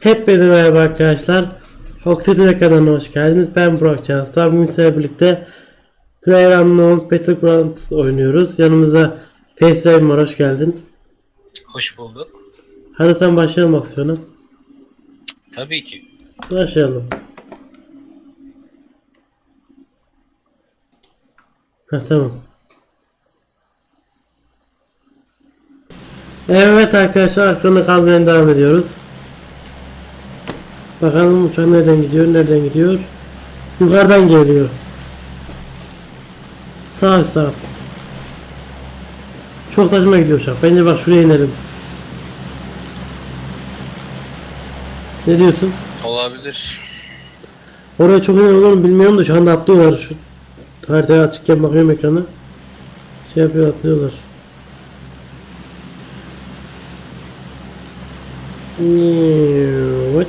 Hepinize merhaba arkadaşlar. Oxygen kanalına hoş geldiniz. Ben Burak Canstar. Bugün sizlerle birlikte PlayerUnknown's Battlegrounds oynuyoruz. Yanımızda Face var. Hoş geldin. Hoş bulduk. Hadi sen başlayalım aksiyona. Tabii ki. Başlayalım. Heh, tamam. Evet arkadaşlar aksiyona kalmaya devam ediyoruz. Bakalım uçak nereden gidiyor, nereden gidiyor. Yukarıdan geliyor. Sağ üst taraf. Çok saçma gidiyor uçak. Bence bak şuraya inelim. Ne diyorsun? Olabilir. Oraya çok inen olur mu bilmiyorum da şu anda atlıyorlar. Şu haritaya açıkken bakıyorum ekrana. Şey yapıyor atlıyorlar. What?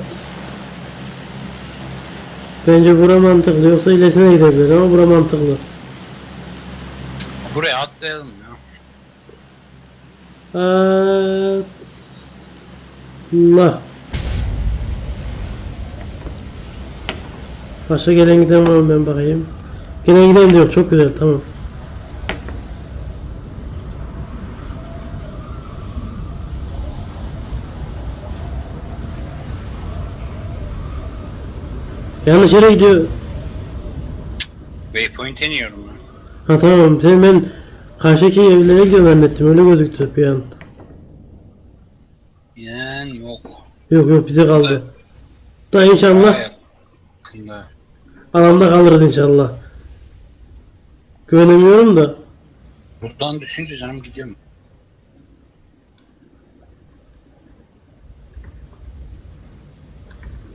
Bence bura mantıklı yoksa ilerisine gidebilir ama bura mantıklı. Buraya atlayalım ya. Allah. Başka gelen giden var mı ben bakayım. Gelen giden diyor çok güzel tamam. Yanlış yere gidiyor. Waypoint'e iniyorum ben. Ha tamam sen ben karşıdaki evlere gidiyorum zannettim öyle gözüktü bir an. İnen yok. Yok yok bize kaldı. Da inşallah Daha yakında. alanda kalırız inşallah. Güvenemiyorum da. Buradan düşünce canım gidiyorum. İlk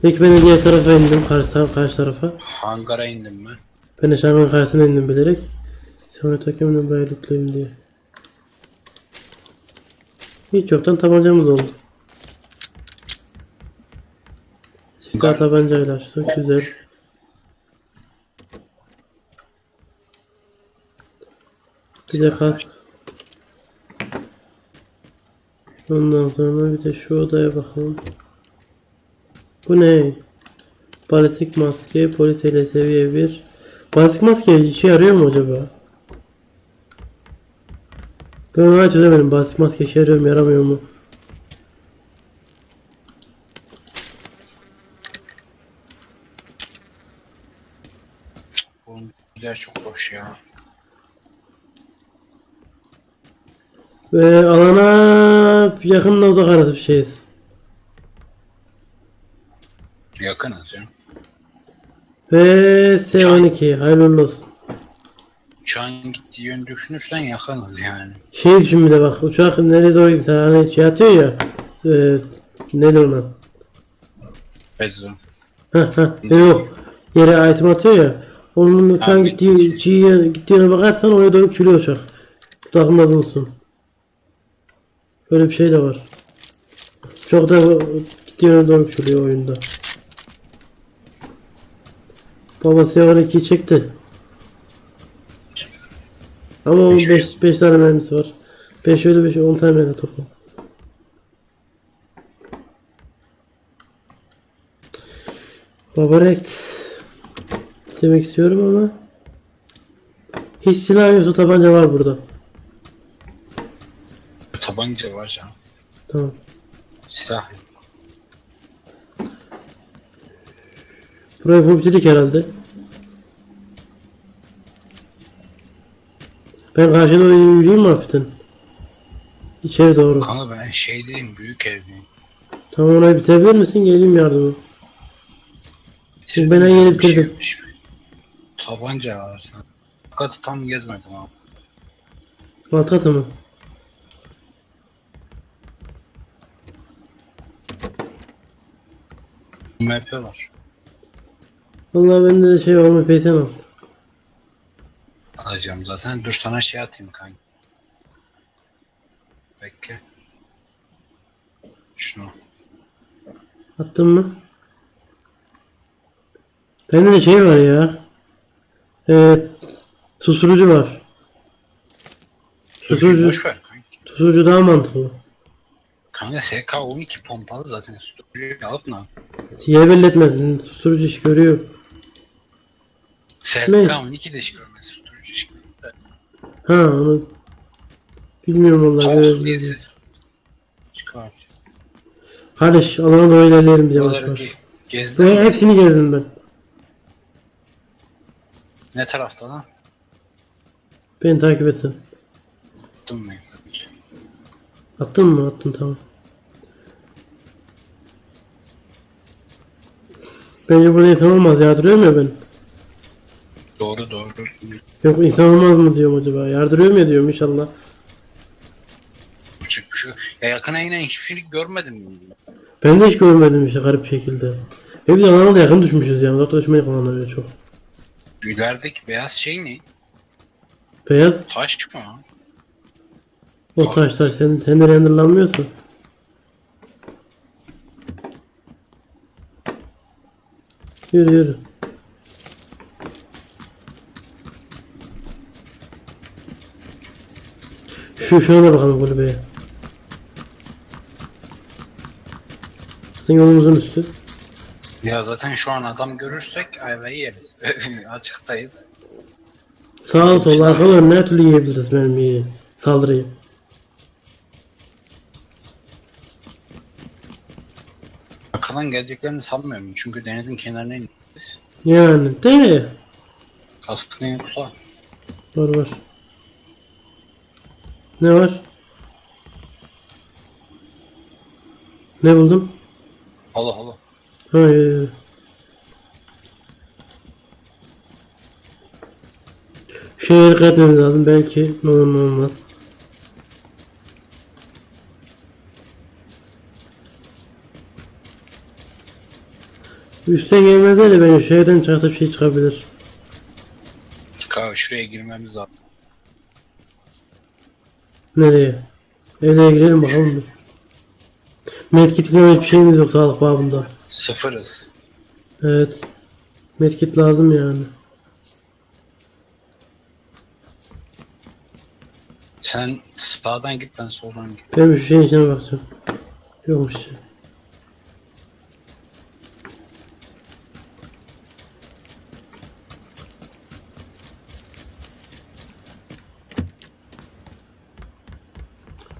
ben diğer tarafa indim karşı, karşı tarafa. Hangara indim ben. Ben de Şarman'ın karşısına indim bilerek. Sonra takımını böyle lootlayayım diye. Hiç yoktan tabancamız oldu. Siftah tabancayla açtık. Güzel. Bir de kask. Ondan sonra bir de şu odaya bakalım. Bu ne? Balistik maske, polis ele seviye 1. Balistik maske işe yarıyor mu acaba? Ben onu çözemedim. Balistik maske işe yarıyor mu yaramıyor mu? Oğlum güzel çok boş ya. Ve alana yakın uzak arası bir şeyiz. Yakınız ya. Ve S12 hayırlı olsun. Uçağın gittiği yönü düşünürsen yakınız yani. Şey düşün bir de bak uçak nereye doğru gidiyor hani şey atıyor ya e, nedir ona? Bezzo. Heh yok yere item atıyor ya onun uçağın Abi. gittiği çiğ gittiğine bakarsan oraya doğru küçülüyor uçak. Bu aklında bulunsun. Böyle bir şey de var. Çok da gittiği yöne doğru küçülüyor oyunda. Babası yavan 2'yi çekti. Ama onun Beş- 5 5 tane mermisi var. 5 öyle 5 10 tane mermi toplam. Babarekt demek istiyorum ama hiç silah yoksa tabanca var burada. Tabanca var canım. Tamam. Silah yok. Burayı bitirdik herhalde. Ben karşıya doğru yürüyeyim mi hafiften? İçeri doğru. Kanka ben şeydeyim büyük evdeyim. Tamam orayı bitirebilir misin? Geleyim yardıma. Çünkü ben en yeni şey bitirdim. yokmuş. Tabanca var. Fakat tam gezmedim abi. Alt katı mı? MP var. Vallahi bende de şey olma peysen al. Alacağım zaten. Dur sana şey atayım kanka. Bekle. Şunu. Attın mı? Bende de şey var ya. Evet. Susturucu var. Susturucu, boş ver kanki. susturucu daha mantıklı. Kanka SK12 pompalı zaten susturucuyu alıp ne yap? Yer belli etmez. Susturucu iş görüyor. SK12 de iş görmez. Susturucu iş görmez. Ha onu bilmiyorum vallahi. Tavus diye ses. Çıkar. Kardeş alana doğru ilerleyelim biz yavaş yavaş. ge- gezdin Ve mi? hepsini gezdim ben. Ne tarafta lan? Beni takip etsin. Attım mı? Attın mı? Attın tamam. Bence burada insan olmaz yardırıyor mu ya ben? Doğru doğru. Yok insan olmaz mı diyorum acaba? Yardırıyor mu ya diyorum inşallah. Küçük bir şey. Ya yakına inen hiçbir şey görmedim. Ben de hiç görmedim işte garip şekilde. Ve biz alana da yakın düşmüşüz yani. Uzakta düşmeyi öyle çok. Şu ilerideki beyaz şey ne? Beyaz. Taş mı? O taş taş. Sen, sen de renderlanmıyorsun. Yürü yürü. Şu şuna bakalım kulübeye. Zaten yolumuzun üstü. Ya zaten şu an adam görürsek ayvayı yeriz. Açıktayız. Sağ sol arka ön her türlü yiyebiliriz mermiyi. Saldırıyı. Arkadan geleceklerini sanmıyorum. Çünkü denizin kenarına indik. Yani de Kaskın yoksa. var var. Ne var? Ne buldum? Allah Allah. Hayır. Şeye dikkat etmemiz lazım. Belki ne olur ne olmaz. Üstten gelmezler de bence şehirden çıkarsa bir şey çıkabilir. Ka şuraya girmemiz lazım. Nereye? Evlere girelim bakalım. bir. Medkit gibi hiçbir şeyimiz yok sağlık babında. Sıfırız. Evet. Medkit lazım yani. Sen sağdan git ben soldan git. Ben bir şeyin içine bakacağım. Yokmuş. ya.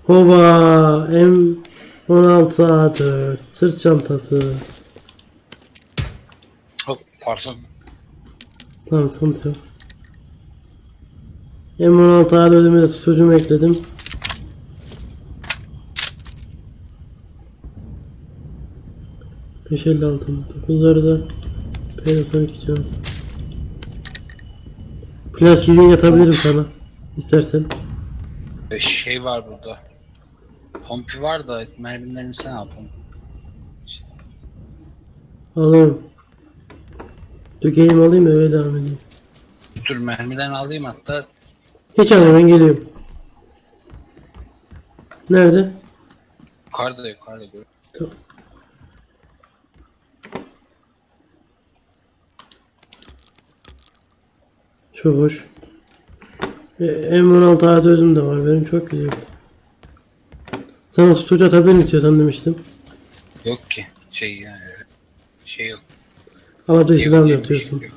Hoba M16 A4 sırt çantası. Hop pardon. Tamam sıkıntı yok. M16 A4'üme de sucuğumu ekledim. Beş elli altı. Dokuzları da P92 can. Flash gizli yatabilirim sana. İstersen. Ee, Şey var burada. Pompi var da mermilerini sen al pompi. Alayım. Dökeyim alayım öyle devam edeyim. Dur mermiden alayım hatta. Hiç alma ben geliyorum. Nerede? Yukarıda yukarıda gör. Tamam. Çok hoş. E, M16 artı özüm de var benim çok güzel. Sana suç atabilir istiyorsan demiştim. Yok ki. Şey yani. Şey yok. Aladığı silahını Yok, atıyorsun. yok.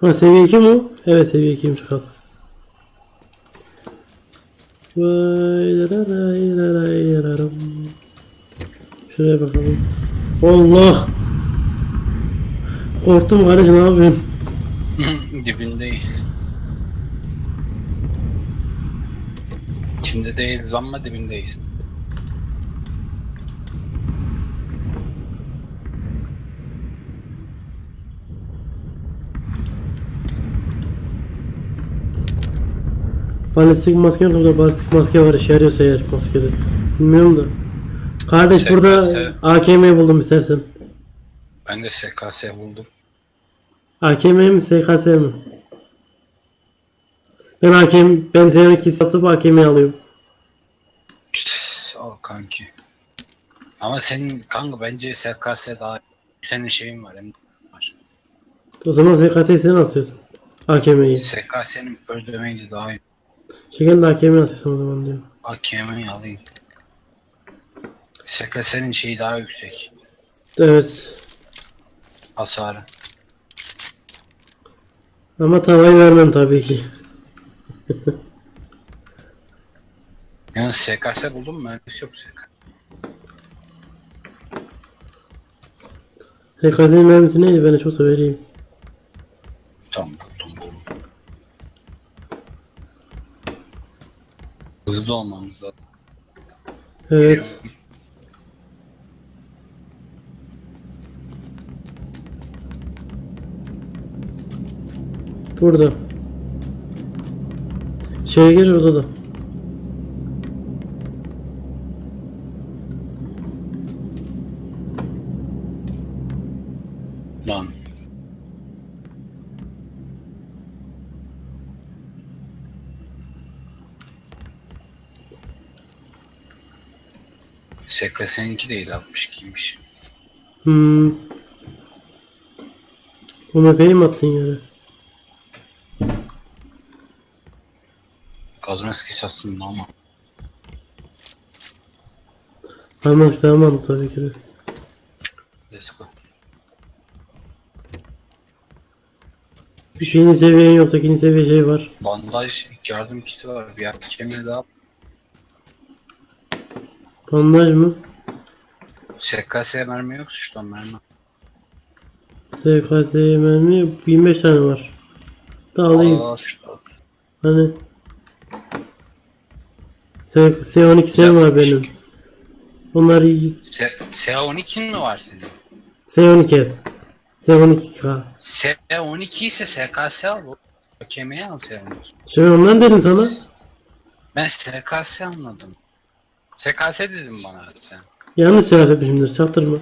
Ha seviye 2 mi? Evet seviye 2'ymiş kask. Şuraya bakalım. Allah! Korktum kardeşim ne yapıyorsun? Dibindeyiz. İçinde değiliz ama dibindeyiz. Balistik maske yok burada balistik maske var işe yarıyorsa eğer maskede. Bilmiyorum da. Kardeş SKS. burada AKM buldum istersen. Ben de SKS buldum. AKM mi SKS mi? Ben AKM, ben seninki satıp AKM'yi alıyorum. Al kanki. Ama senin kanka bence SKS daha senin şeyin var hem var. O zaman SKS'yi sen atıyorsun. AKM'yi. SKS'nin öldürmeyince daha iyi. Şeker de AKM'yi asıyorsun o zaman diyorum. AKM'yi alayım. SKS'nin şeyi daha yüksek. Evet. Hasarı. Ama tavayı vermem tabii ki. Yani SKS buldun mu? Mühendis yok SKS. SKS'nin mermisi neydi? Ben de çok vereyim. Tamam buldum buldum. Hızlı olmamız lazım. Evet. Burada. Şeye gir odada. Lan. SKS'ninki değil 62'ymiş. Hmm. O mepeyi mi attın yere? Maskesi aslında ama. Daha mantıklı tabii ki de. Let's go. İkinci seviyen yoksa ikinci seviye şey var. Bandaj yardım kiti var. Bir kemiğe daha. Bandaj mı? SKS mermi yok suçtan mermi. SKS mermi 25 tane var. Da alayım. Hani S S12 S var benim. Onlar iyi. S S12'in mi var senin? S12 S. S12K. S12 ise SKS al. bu. Kemiğe al S12. Şey ondan dedim sana. Ben SKS anladım. SKS dedim bana sen. Yanlış siyaset etmişimdir. Çaktırma.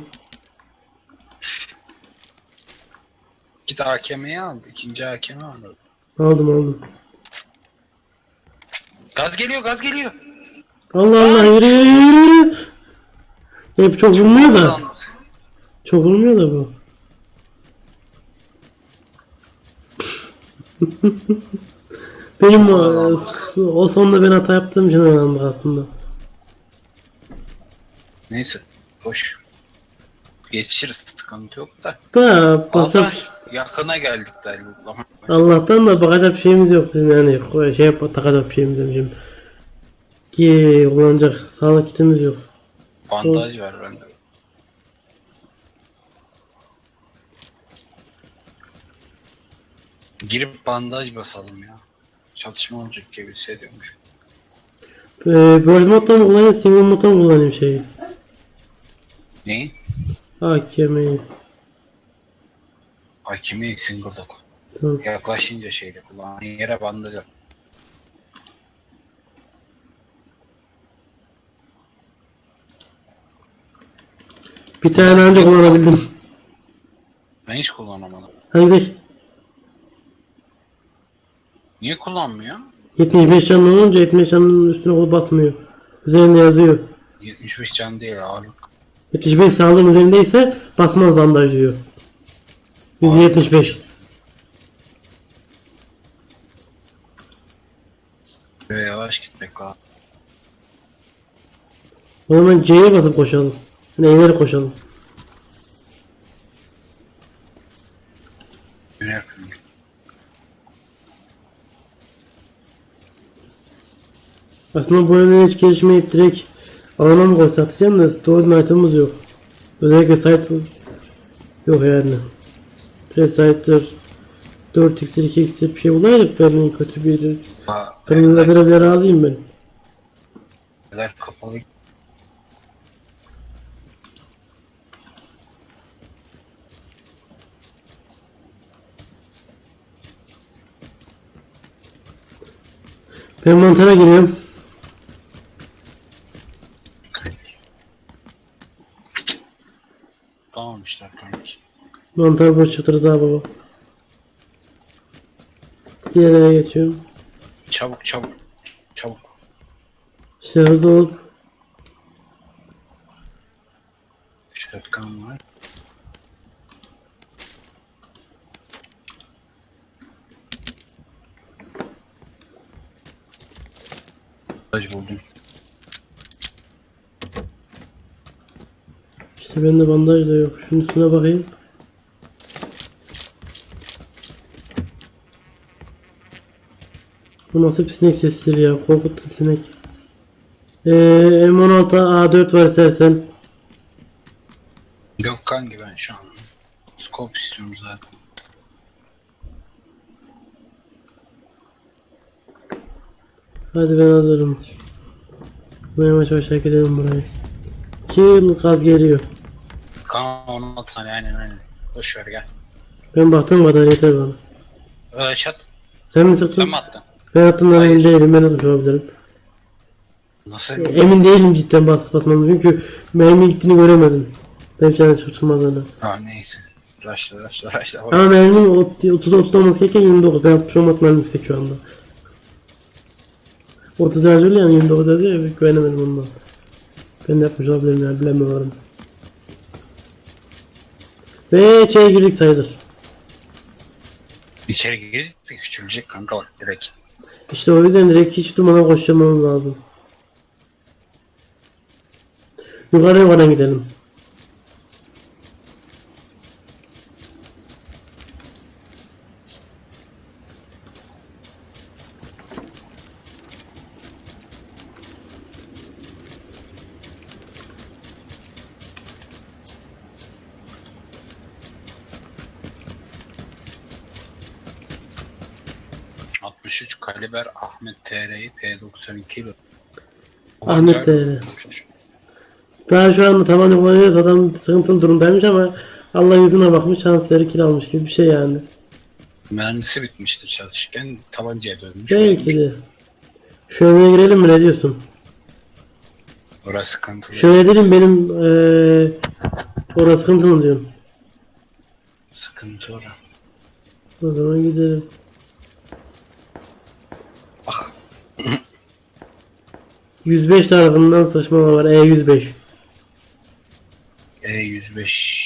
İki de AKM'yi aldı. İkinci AKM aldı. Aldım aldım. Gaz geliyor gaz geliyor. Allah Allah yürü yürü yürü. Hep çok vurmuyor da. Çok vurmuyor da bu. Benim o, o sonunda ben hata yaptığım için öğrendik aslında. Neyse. Boş. Geçişiriz. Sıkıntı yok da. Da basıp yakına geldik zaman. Allah'tan da bakacak bir şeyimiz yok bizim yani şey yap takacak bir şeyimiz demişim. Ki kullanacak sağlık kitimiz yok. Bandaj var bende. Girip bandaj basalım ya. Çatışma olacak gibi hissediyormuş. Ee, World modda mı kullanayım single modda mı kullanayım şeyi? Neyi? AKM'yi. Hakimi single'da koy. Tamam. Yaklaşınca şeyle kullan. Yere bandaj yap. Bir tane önce kullanabildim. Ben hiç kullanamadım. Hadi. Niye kullanmıyor? 75 canlı olunca 75 canlının üstüne kol basmıyor. Üzerinde yazıyor. 75 can değil ağırlık. 75 sağlığın üzerindeyse basmaz bandaj diyor. 175. Böyle yavaş gitmek lazım. O zaman C'ye basıp koşalım. Yani ileri koşalım. Aslında bu oyunu hiç gelişmeyip direkt alana mı koysak diyeceğim de doğru item'ımız yok. Özellikle site yok yani. Direkt site'dir 4x'tir 2x'tir bir şey bulaydık ben en kötü bir kırmızı evler- ladder'ları alayım ben. evler kapalı. Ben mantara giriyorum. Tamammışlar kanki. Mantar boş çıktı Rıza baba. Diğer eve geçiyorum. Çabuk çabuk. Çabuk. İşte hızlı olup Shotgun var. Bandaj buldum. İşte bende bandaj da yok. Şunun üstüne bakayım. Bu nasıl bir sinek sesidir ya? Korkuttu sinek. Ee, M16 A4 var istersen. Yok kanki ben şu an. Scope istiyorum zaten. Hadi ben hazırım. Ben yavaş yavaş hareket edelim burayı. Kill gaz geliyor. Kaan 16 saniye aynen aynen. Boş ver gel. Ben baktım kadar yeter bana. Ee, şat. Sen mi sıktın? Sen mi attın? Ben attığımdan emin Hayır. değilim. Ben atmış olabilirim. Nasıl? Emin değilim cidden bas basmam çünkü mermi gittiğini göremedim. Belki yani çıkıp çıkmadığını. Ha neyse. Raşla raşla raşla. Ama mermim 30 30 olması gereken 29. Ben 60 olmak mermi yüksek şu anda. 30 harcıyor yani 29 yazıyor ya güvenemedim ondan. Ben de yapmış olabilirim yani bilemiyorum. Ve şey girdik sayılır. İçeri girdik de küçülecek kanka bak direkt. İşte o yüzden direkt hiç durmadan koşamamız lazım. Yukarı yukarı gidelim. P92 ile. Ahmet TR. Daha şu anda taban kullanıyoruz adam sıkıntılı durumdaymış ama Allah yüzüne bakmış şansları kill almış gibi bir şey yani. Mermisi bitmiştir çalışırken tabancaya dönmüş. Belki de. Şöyle girelim mi ne diyorsun? Orası sıkıntılı. Şöyle dedim benim eee orası sıkıntılı diyorum. Sıkıntı ora. O zaman gidelim. Bak 105 tarafından saçmalama var. E E105. E105.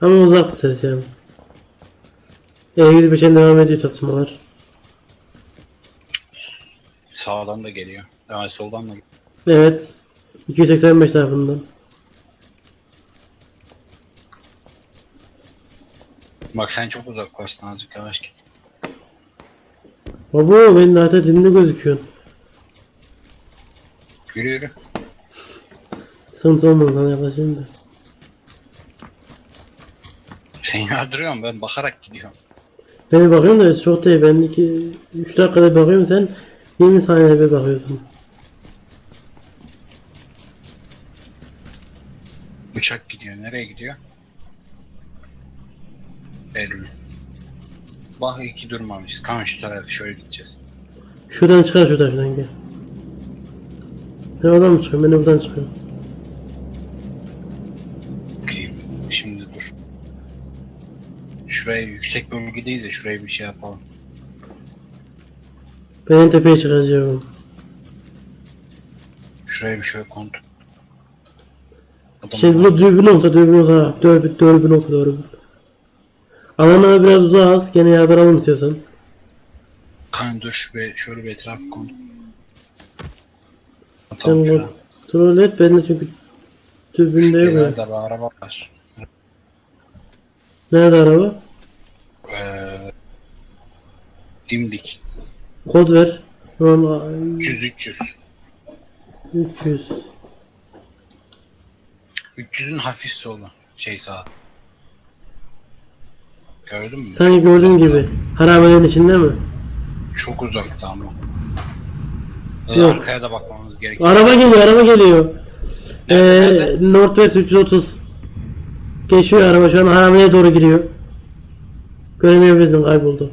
Ama uzaktı ses yani. E105'e devam ediyor çatışmalar. Sağdan da geliyor. Yani soldan da geliyor. Evet. 285 tarafından. Bak sen çok uzaklaştın azıcık yavaş git. Baba benim zaten dibimde gözüküyorsun. Yürü yürü. Sıkıntı olmaz lan yaklaşayım da. Sen yardırıyorsun ben bakarak gidiyorum. Ben bakıyorum da çok değil. Ben 2 3 dakikada bakıyorum sen 20 saniyede bir bakıyorsun. Uçak gidiyor. Nereye gidiyor? Eylül. Bak iki durmamışız. Kan şu tarafı şöyle gideceğiz. Şuradan çıkar şuradan şuradan gel. Sen oradan mı çıkıyorsun? Ben de buradan çıkıyorum. Okey. Şimdi dur. Şuraya yüksek bölgedeyiz de şuraya bir şey yapalım. Ben en tepeye çıkacağım. Şuraya bir şöyle kontrol. Şey bu dürbün olsa dürbün olsa dürbün, dürbün olsa dürbün. Alana biraz uzağız. Gene yardıralım istiyorsan. kan dur şuraya şöyle bir etrafı kontrol. Sen Atalım bu şuna. troll et. Ben de çünkü dürbünde yok ya. Nerede bir araba var. Nerede araba? Ee, dimdik. Kod ver. Tamam. 300 300. 300. 300'ün hafif solu. Şey sağ. Gördün mü? Sanki gördüğün gibi. Harabenin içinde mi? Çok uzakta ama. Ee, Yok. Arkaya da bakmamız gerekiyor. Araba geliyor, araba geliyor. Ee, Nerede, Northwest 330. Geçiyor araba şu an harabeye doğru giriyor. Göremeyebilirsin kayboldu.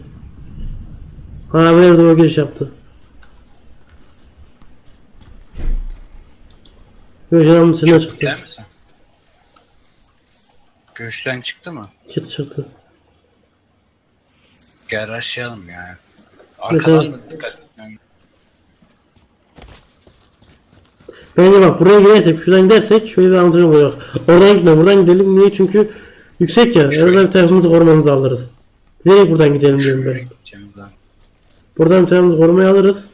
Harabeye doğru giriş yaptı. Göçlerin dışına Çok çıktı. Gider misin? Göğüsten çıktı mı? Çıktı çıktı. Gel aşağıyalım ya. Arkadan da dikkat etmem. Bence bak buraya girersek, şuradan gidersek şöyle bir antrenman olacak. Oradan gitme, buradan gidelim. Niye? Çünkü yüksek ya. En azından bir tarafımızı korumamızı alırız. Direkt buradan gidelim diyorum ben. Buradan bir tane korumaya alırız.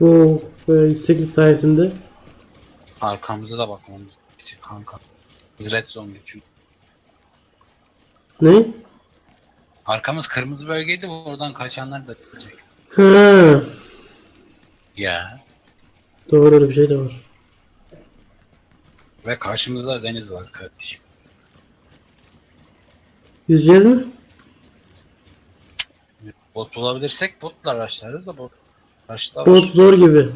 Bu e, yükseklik sayesinde. Arkamıza da bakmamız için kanka. Biz red zone çünkü. Ne? Arkamız kırmızı bölgeydi oradan kaçanlar da gelecek. Ha, Ya. doğru öyle bir şey de var. Ve karşımızda deniz var kardeşim. Yüzeceğiz mi? Bot bulabilirsek botla araçlarız da bot. Araçlar Bot zor gibi.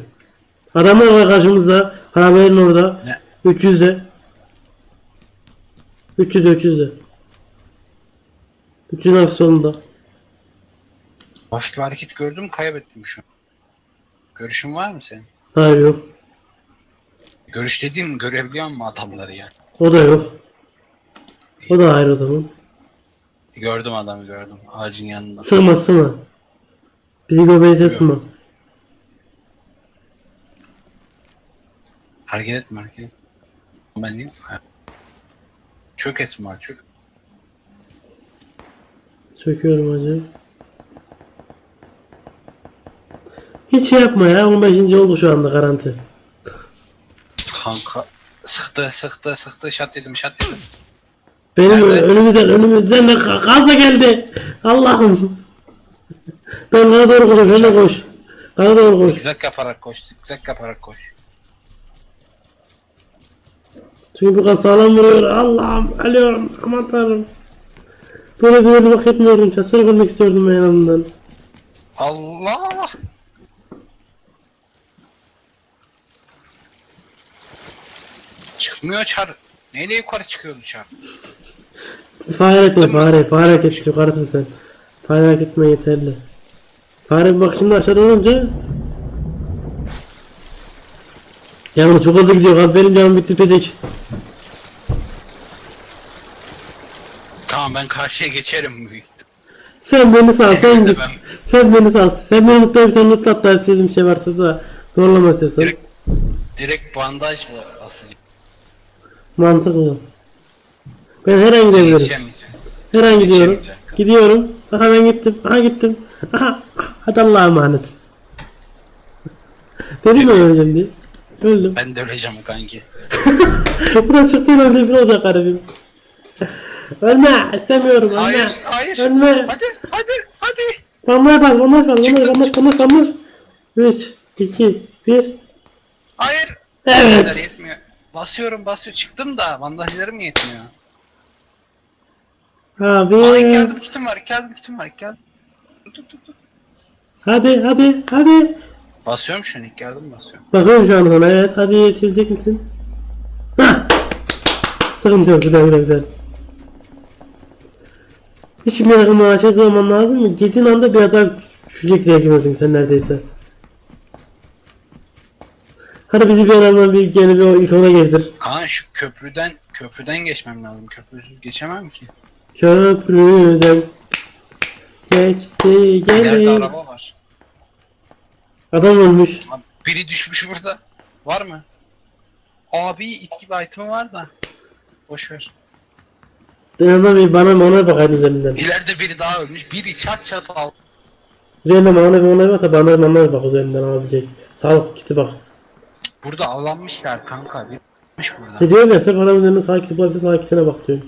Adamlar var karşımızda. Harabenin orada. Ne? 300'de. 300'de 300'de. 300'ün hafif solunda. Hafif bir hareket gördüm kaybettim şu an. Görüşün var mı senin? Hayır yok. Görüş dediğim görebiliyor musun adamları ya? O da yok. O da hayır o zaman. Gördüm adamı gördüm. Ağacın yanında. Sığma sığma. Bizi göbeğe sığma. Hareket etme hareket etme. Ben mi? Çök Esma çök. Çöküyorum hacı. Hiç şey yapma ya. 15. oldu şu anda garanti. Kanka sıktı sıktı sıktı şat yedim şat yedim. Benim Nerede? önümüzden önümüzden de ka- gaz da geldi. Allah'ım. Ben kana doğru koşuyorum. Sen de koş. Kana doğru koş. Zigzag yaparak koş zigzag yaparak koş. Çünkü bu gaz sağlam vuruyor. Allah'ım. Ölüyorum. Aman tanrım. Böyle bir ölüm hak etmiyordum. Çasını kırmak istiyordum ben yanımdan. Allah! Çıkmıyor çar. Neyle yukarı çıkıyordu çar? Fare etme fare. Fare hareket yukarıdın sen. Fare etme yeterli. Fare bak şimdi aşağıda olunca Yalnız çok hızlı gidiyor. Benim canım bitti Tamam ben karşıya geçerim büyük. Sen beni sal, sen git. Ben- Sen beni sal. Sen beni mutlu bir tane mutlu hatta istediğim şey varsa da zorlama istiyorsan. Direkt, direkt bandaj mı asacağım? Mantıklı. Ben her an gidebilirim. Her an gidiyorum. Gidiyorum. Aha ben gittim. Aha gittim. Aha. Hadi Allah'a emanet. Dedim mi öleceğim diye. Öldüm. Ben de öleceğim kanki. Buradan çıktığın öldüğüm bir olacak garibim. Ölme. istemiyorum. Ölme. Hayır, hayır. Ölme. Hadi, hadi, hadi. Bandaj bas. Bandaj bas. Çıktım, bandaj bandaj bandaj. 3, 2, 1. Hayır. Evet. Yetmiyor. Basıyorum, basıyor. Çıktım da bandajlarım yetmiyor. Abi. Aa yardım kitim var, yardım kitim var, yardım. Dur, dur, dur, dur. Hadi hadi hadi. Basıyorum şu an ilk yardım basıyorum. Bakıyorum şu an sana evet. Hadi yetişecek misin? Hah. Sıkıntı yok güzel güzel güzel. Hiç bir yakın ağaçya sığman lazım mı? Gittiğin anda bir daha düşecek diye girmezdin sen neredeyse. Hadi bizi bir yandan bir gene bir o ilk ona girdir. Kaan şu köprüden, köprüden geçmem lazım. Köprüsüz geçemem ki. Köprüden geçti İleride gelin. araba var. Adam ölmüş. Biri düşmüş burada. Var mı? Abi it gibi item'ı var da. Boş ver. Azından bir bana ona bakayım üzerinden. İleride biri daha ölmüş. Biri çat çat al. Üzerinden bana bir ona baksa bana bana bak üzerinden alabilecek. Sağlık kiti bak. Burada avlanmışlar kanka. Biri düşmüş burada. İşte diyorum ya sırf adamın üzerinden sağ kiti bulabilirsin sağ kitine bak diyorum.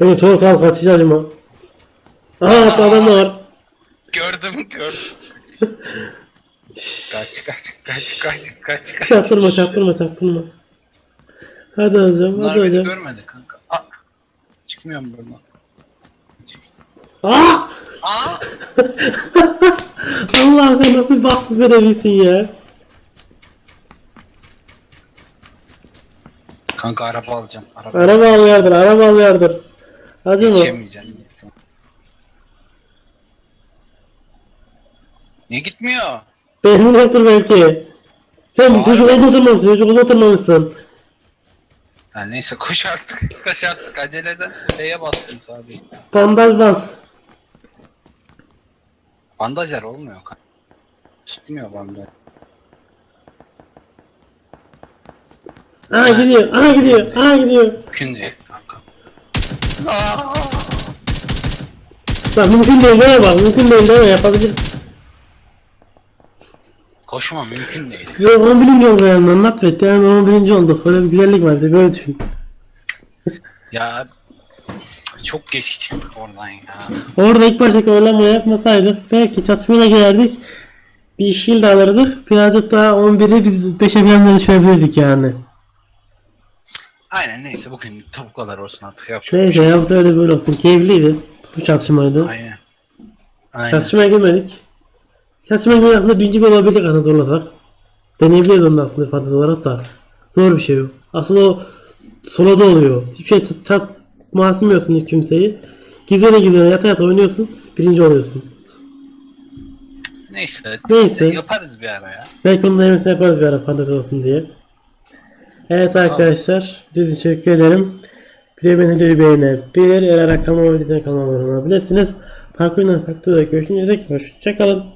Beni tuğla sağ kaçacağız mı? Aha hatta adam da var. Gördüm gördüm. kaç kaç kaç kaç kaç kaç. Çaktırma çaktırma çaktırma. Hadi hocam Bunlar hadi beni hocam. görmedi kanka. Aa, çıkmıyorum buradan. Aa! Aa! Allah sen nasıl bir bahtsız bedevisin ya. Kanka araba alacağım. Araba Araba al yardır araba al yardır. Acı mı? Yetişemeyeceğim. Niye gitmiyor? Benzin yoktur belki. Sen bir Aa, çocuk evet. oldu oturmamışsın çocuk oldu oturmamışsın. Ha, neyse koş artık. Koş artık aceleden. Şeye bastım sadece. Bandaj bas. Bandajlar olmuyor kanka. Çıkmıyor bandaj. Aha gidiyor aha gidiyor aha gidiyor. Mümkün değil kanka. Aa! Bak mümkün değil deme bak mümkün değil deme yapabiliriz. Koşma mümkün değil. Yok 11. oldu yani anlat ve yani 11. olduk. Öyle bir güzellik var bir de böyle düşün. Ya çok geç çıktık oradan ya. Orada ilk baştaki oynama yapmasaydık belki çatışmaya girerdik. Bir shield alırdık. Birazcık daha 11'i biz 5'e falan da düşürebilirdik yani. Aynen neyse bugün tavuklar olsun artık yapacak. bir Neyse şey ya bu sefer de böyle olsun. Keyifliydi. Bu çatışmaydı. Aynen. Aynen. Çatışmaya girmedik. Çatışmaya girmedik aslında birinci bir olabilirdik Anadolu olarak. Deneyebiliriz onu da aslında fantezi olarak da. Zor bir şey o. Aslında o solada oluyor. Hiçbir şey çat, çat masummuyorsun hiç kimseyi. Gizlene gizlene yata yata oynuyorsun. Birinci oluyorsun. Neyse. Neyse. Yaparız bir ara ya. Belki onun da yemesini yaparız bir ara fantezi olsun diye. Evet arkadaşlar. Size teşekkür ederim. Bir de beni videoyu beğenebilir. Eğer aklıma videoya kanalıma abone olabilirsiniz. Oyunlar farklı da görüşünceye dek hoşçakalın.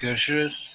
Görüşürüz.